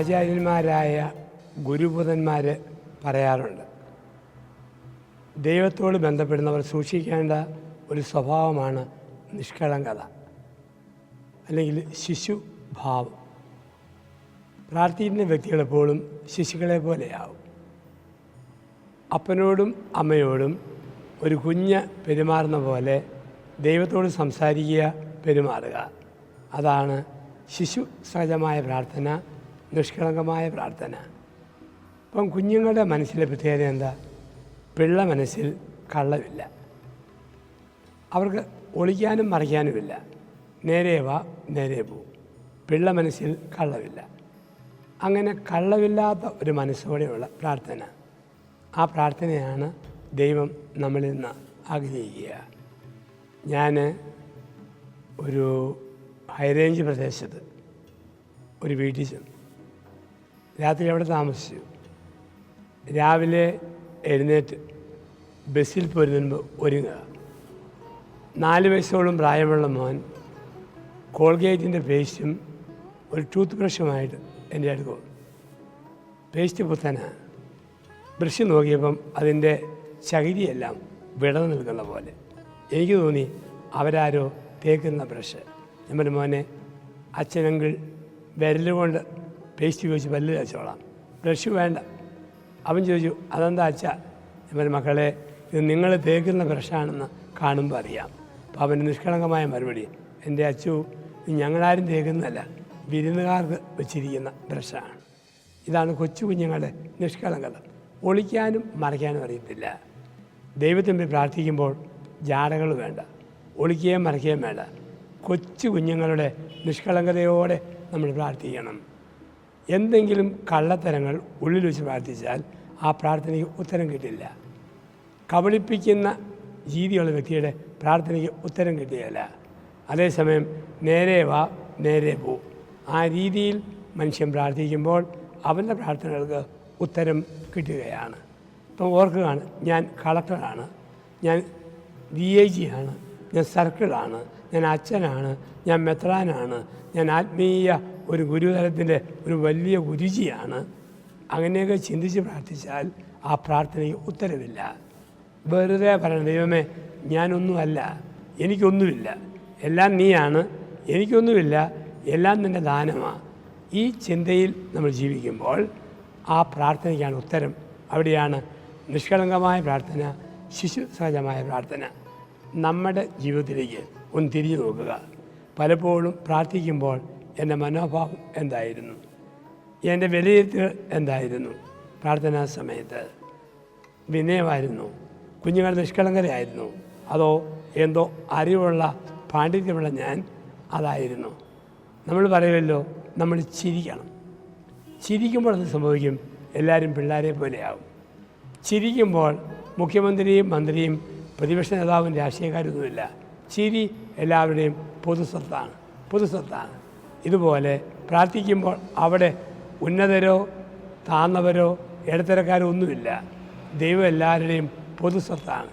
ആചാര്യന്മാരായ ഗുരുബുധന്മാർ പറയാറുണ്ട്. ദൈവത്തോട് ബന്ധപ്പെടുന്നവർ സൂക്ഷിക്കേണ്ട ഒരു സ്വഭാവമാണ് നിഷ്കളങ്കത അല്ലെങ്കിൽ ശിശുഭാവം പ്രാർത്ഥിക്കുന്ന വ്യക്തികൾ എപ്പോഴും ശിശുക്കളെ പോലെയാവും. അപ്പനോടും അമ്മയോടും ഒരു കുഞ്ഞ് പെരുമാറുന്ന പോലെ ദൈവത്തോട് സംസാരിക്കുക പെരുമാറുക. അതാണ് ശിശു സഹജമായ പ്രാർത്ഥന നിഷ്കളങ്കമായ പ്രാർത്ഥന. അപ്പം കുഞ്ഞുങ്ങളുടെ മനസ്സിലെ പ്രത്യേകത എന്താ? പിള്ള മനസ്സിൽ കള്ളമില്ല. അവർക്ക് ഒളിക്കാനും മറിക്കാനുമില്ല. നേരെ വാ നേരെ പോവും പിള്ള മനസ്സിൽ കള്ളമില്ല. അങ്ങനെ കള്ളമില്ലാത്ത ഒരു മനസ്സോടെയുള്ള പ്രാർത്ഥന. ആ പ്രാർത്ഥനയാണ് ദൈവം നമ്മളിൽ നിന്ന് ആഗ്രഹിക്കുക. ഞാൻ ഒരു ഹൈറേഞ്ച് പ്രദേശത്ത് ഒരു വീട്ടിൽ ചെന്നു. രാത്രി അവിടെ താമസിച്ചു. രാവിലെ എഴുന്നേറ്റ് ബസ്സിൽ പോരുന്നതിന് മുമ്പ് ഒരുങ്ങുക. നാല് വയസ്സോളം പ്രായമുള്ള മോൻ കോൾഗേറ്റിന്റെ പേസ്റ്റും ഒരു ടൂത്ത് ബ്രഷുമായിട്ട് എന്റെ അടുത്ത് പേസ്റ്റ് പുത്തനാണ് ബ്രഷ് നോക്കിയപ്പം അതിന്റെ ചകിരിയെല്ലാം വിടർന്നു നിൽക്കുന്ന പോലെ. എനിക്ക് തോന്നി അവരാരോ തേക്കുന്ന ബ്രഷ്. നമ്മുടെ മോനെ അച്ഛനെങ്കിൽ വിരലുകൊണ്ട് പേസ്റ്റ് ഉപയോഗിച്ച് പല്ല് തേച്ചോളാം. ബ്രഷ് വേണ്ട. അവൻ ചോദിച്ചു അതെന്താ അച്ഛ? ഞാൻ മക്കളെ ഇത് നിങ്ങൾ തേക്കുന്ന ബ്രഷാണെന്ന് കാണുമ്പോൾ അറിയാം. അപ്പോൾ അവന്റെ നിഷ്കളങ്കമായ മറുപടി എന്റെ അച്ചു ഞങ്ങളാരും തേക്കുന്നതല്ല വിരുന്നുകാർക്ക് വെച്ചിരിക്കുന്ന ബ്രഷാണ്. ഇതാണ് കൊച്ചു കുഞ്ഞുങ്ങളുടെ നിഷ്കളങ്കത. ഒളിക്കാനും മറയ്ക്കാനും അറിയത്തില്ല. ദൈവത്തിന്റെ പ്രാർത്ഥിക്കുമ്പോൾ ജാടകൾ വേണ്ട ഒളിക്കുകയും മറയ്ക്കുകയും വേണ്ട. കൊച്ചു കുഞ്ഞുങ്ങളുടെ നിഷ്കളങ്കതയോടെ നമ്മൾ പ്രാർത്ഥിക്കണം. എന്തെങ്കിലും കള്ളത്തരങ്ങൾ ഉള്ളിൽ വെച്ച് പ്രാർത്ഥിച്ചാൽ ആ പ്രാർത്ഥനയ്ക്ക് ഉത്തരം കിട്ടില്ല. കബളിപ്പിക്കുന്ന രീതിയുള്ള വ്യക്തിയുടെ പ്രാർത്ഥനയ്ക്ക് ഉത്തരം കിട്ടുകയില്ല അതേസമയം നേരെ വാ നേരെ പോ. ആ രീതിയിൽ മനുഷ്യൻ പ്രാർത്ഥിക്കുമ്പോൾ അവന്റെ പ്രാർത്ഥനകൾക്ക് ഉത്തരം കിട്ടുകയാണ്. ഇപ്പം ഓർക്കുകയാണ് ഞാൻ കളക്ടറാണ് ഞാൻ ഡി ഐ ആണ് ഞാൻ സർക്കിളാണ് ഞാൻ അച്ഛനാണ് ഞാൻ മെത്രാനാണ് ഞാൻ ആത്മീയ ഒരു ഗുരുതലത്തിന്റെ ഒരു വലിയ ഗുരുജിയാണ്. അങ്ങനെയൊക്കെ ചിന്തിച്ച് പ്രാർത്ഥിച്ചാൽ ആ പ്രാർത്ഥനയ്ക്ക് ഉത്തരവില്ല. വെറുതെ പറയണം ദൈവമേ ഞാനൊന്നുമല്ല എനിക്കൊന്നുമില്ല. എല്ലാം നീയാണ് എനിക്കൊന്നുമില്ല എല്ലാം നിന്റെ ദാനമാണ് ഈ ചിന്തയിൽ നമ്മൾ ജീവിക്കുമ്പോൾ ആ പ്രാർത്ഥനയ്ക്കാണ് ഉത്തരം. അവിടെയാണ് നിഷ്കളങ്കമായ പ്രാർത്ഥന ശിശു സഹജമായ പ്രാർത്ഥന. നമ്മുടെ ജീവിതത്തിലേക്ക് ഒന്ന് തിരിഞ്ഞു നോക്കുക. പലപ്പോഴും പ്രാർത്ഥിക്കുമ്പോൾ എന്റെ മനോഭാവം എന്തായിരുന്നു? എന്റെ വിലയിരുത്തൽ എന്തായിരുന്നു? പ്രാർത്ഥനാ സമയത്ത് വിനയമായിരുന്നു. കുഞ്ഞുങ്ങൾ നിഷ്കളങ്കരായിരുന്നു അതോ എന്തോ അറിവുള്ള പാണ്ഡിത്യമുള്ള ഞാൻ അതായിരുന്നു. നമ്മൾ പറയുമല്ലോ നമ്മൾ ചിരിക്കണം. ചിരിക്കുമ്പോൾ അത് സംഭവിക്കും? എല്ലാവരും പിള്ളേരെ പോലെയാവും. ചിരിക്കുമ്പോൾ മുഖ്യമന്ത്രിയും മന്ത്രിയും പ്രതിപക്ഷ നേതാവും രാഷ്ട്രീയക്കാരൊന്നുമില്ല. ചിരി എല്ലാവരുടെയും പൊതുസ്വത്താണ് പൊതുസ്വത്താണ് ഇതുപോലെ പ്രാർത്ഥിക്കുമ്പോൾ അവിടെ ഉന്നതരോ താന്നവരോ ഇടത്തരക്കാരോ ഒന്നുമില്ല. ദൈവം എല്ലാവരുടെയും പൊതുസ്വത്താണ്.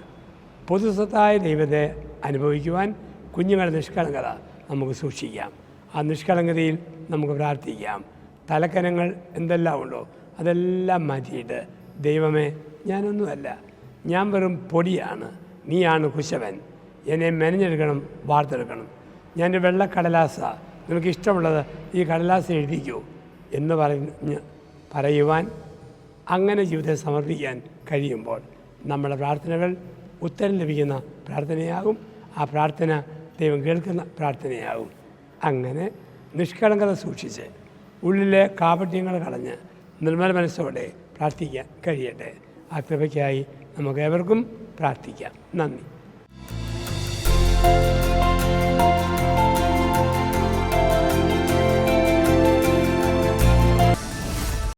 പൊതുസ്വത്തായ ദൈവത്തെ അനുഭവിക്കുവാൻ കുഞ്ഞുങ്ങളുടെ നിഷ്കളങ്കത നമുക്ക് സൂക്ഷിക്കാം. ആ നിഷ്കളങ്കതയിൽ നമുക്ക് പ്രാർത്ഥിക്കാം. തലക്കനങ്ങൾ എന്തെല്ലാം ഉണ്ടോ അതെല്ലാം മാറ്റിയിട്ട് ദൈവമേ ഞാനൊന്നുമല്ല. ഞാൻ വെറും പൊടിയാണ്. നീയാണ് കുശവൻ. എന്നെ മെനഞ്ഞെടുക്കണം വാർത്തെടുക്കണം. ഞാൻ വെള്ളക്കടലാസ. നിനക്ക് ഇഷ്ടമുള്ളത് ഈ കടലാസ് എഴുതിക്കൂ എന്ന് പറഞ്ഞ് പറയുവാൻ അങ്ങനെ ജീവിതത്തെ സമർപ്പിക്കാൻ കഴിയുമ്പോൾ നമ്മുടെ പ്രാർത്ഥനകൾ ഉത്തരം ലഭിക്കുന്ന പ്രാർത്ഥനയാകും. ആ പ്രാർത്ഥന ദൈവം കേൾക്കുന്ന പ്രാർത്ഥനയാകും. അങ്ങനെ നിഷ്കളങ്കത സൂക്ഷിച്ച് ഉള്ളിലെ കാപട്യങ്ങൾ കളഞ്ഞ് നിർമ്മല മനസ്സോടെ പ്രാർത്ഥിക്കാൻ കഴിയട്ടെ. ആ കൃപയ്ക്കായി നമുക്ക് ഏവർക്കും പ്രാർത്ഥിക്കാം. നന്ദി.